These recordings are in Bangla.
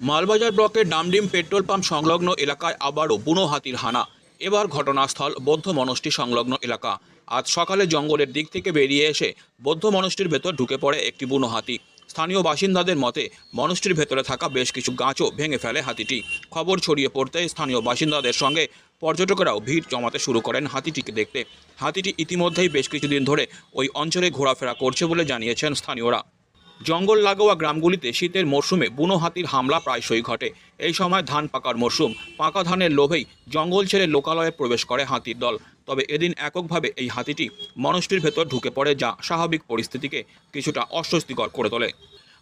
মালবাজার ব্লকের ডামডিম পেট্রোল পাম্প সংলগ্ন এলাকায় আবারও বুনো হাতির হানা। এবার ঘটনাস্থল বৌদ্ধ মনষ্টি সংলগ্ন এলাকা। আজ সকালে জঙ্গলের দিক থেকে বেরিয়ে এসে বৌদ্ধ মনষ্টির ভেতর ঢুকে পড়ে একটি বুনো হাতি স্থানীয় বাসিন্দাদের মতে, মনষ্টির ভেতরে থাকা বেশ কিছু গাছও ভেঙে ফেলে হাতিটি। খবর ছড়িয়ে পড়তে স্থানীয় বাসিন্দাদের সঙ্গে পর্যটকেরাও ভিড় জমাতে শুরু করেন হাতিটিকে দেখতে। হাতিটি ইতিমধ্যেই বেশ কিছুদিন ধরে ওই অঞ্চলে ঘোরাফেরা করছে বলে জানিয়েছেন স্থানীয়রা। জঙ্গল লাগোয়া গ্রামগুলিতে শীতের মরশুমে বুনো হাতির হামলা প্রায়শই ঘটে। এই সময় ধান পাকার মরশুম। পাকা ধানের লোভেই জঙ্গল ছেড়ে লোকালয়ে প্রবেশ করে হাতির দল। তবে এদিন এককভাবে এই হাতিটি মনষ্টির ভেতর ঢুকে পড়ে যা স্বাভাবিক পরিস্থিতিকে কিছুটা অস্বস্তিকর করে তোলে।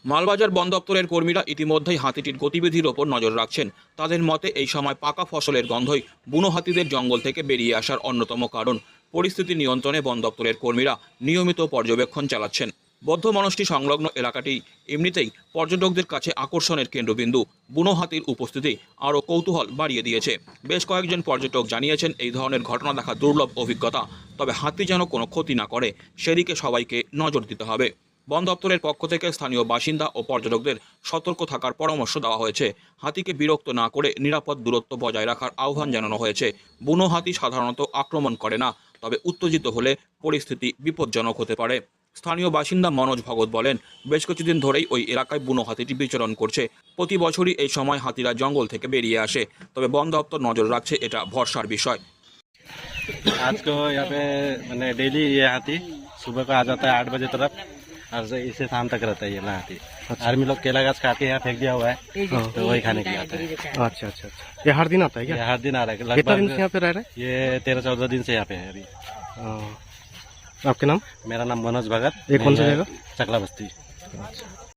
মালবাজার বন দপ্তরের কর্মীরা ইতিমধ্যেই হাতিটির গতিবিধির ওপর নজর রাখছেন। তাদের মতে, এই সময় পাকা ফসলের গন্ধই বুনো হাতিদের জঙ্গল থেকে বেরিয়ে আসার অন্যতম কারণ। পরিস্থিতি নিয়ন্ত্রণে বন দপ্তরের কর্মীরা নিয়মিত পর্যবেক্ষণ চালাচ্ছেন। বদ্ধ মানুষটি সংলগ্ন এলাকাটি এমনিতেই পর্যটকদের কাছে আকর্ষণের কেন্দ্রবিন্দু। বুনো হাতির উপস্থিতি আরও কৌতূহল বাড়িয়ে দিয়েছে। বেশ কয়েকজন পর্যটক জানিয়েছেন এই ধরনের ঘটনা দেখা দুর্লভ অভিজ্ঞতা, তবে হাতি যেন কোনো ক্ষতি না করে, সেদিকে সবাইকে নজর দিতে হবে। বন দপ্তরের পক্ষ থেকে স্থানীয় বাসিন্দা ও পর্যটকদের সতর্ক থাকার পরামর্শ দেওয়া হয়েছে। হাতিকে বিরক্ত না করে নিরাপদ দূরত্ব বজায় রাখার আহ্বান জানানো হয়েছে। বুনো হাতি সাধারণত আক্রমণ করে না তবে উত্তেজিত হলে পরিস্থিতি বিপজ্জনক হতে পারে স্থানীয় বাসিন্দা মনোজ ভগত বলেন বেশ কিছুদিন ধরেই ওই এলাকায় বুনো হাতিটি বিচরণ করছে প্রতি বছরই এই সময় হাতিরা জঙ্গল থেকে বেরিয়ে আসে তবে বন দপ্তর নজর রাখছে এটা ভরসার বিষয় आज को यहाँ पे मैंने डेली ये हाथी सुबह को आ जाता है आठ बजे तरफ और से- इसे शाम तक रहता है ये ना अच्छा। आर्मी लोग केला गाछ खाते के यहाँ फेंक दिया हुआ है तो वही खाने के लिए आता है। अच्छा अच्छा अच्छा। ये हर दिन आता है क्या? हर दिन आ रहा है। कितना दिन से यहाँ पे रह रहे ये तेरह चौदह दिन से यहाँ पे है अभी। हाँ। आपके नाम? मेरा नाम मनोज भगत। ये कौन सा जगह? चकला बस्ती।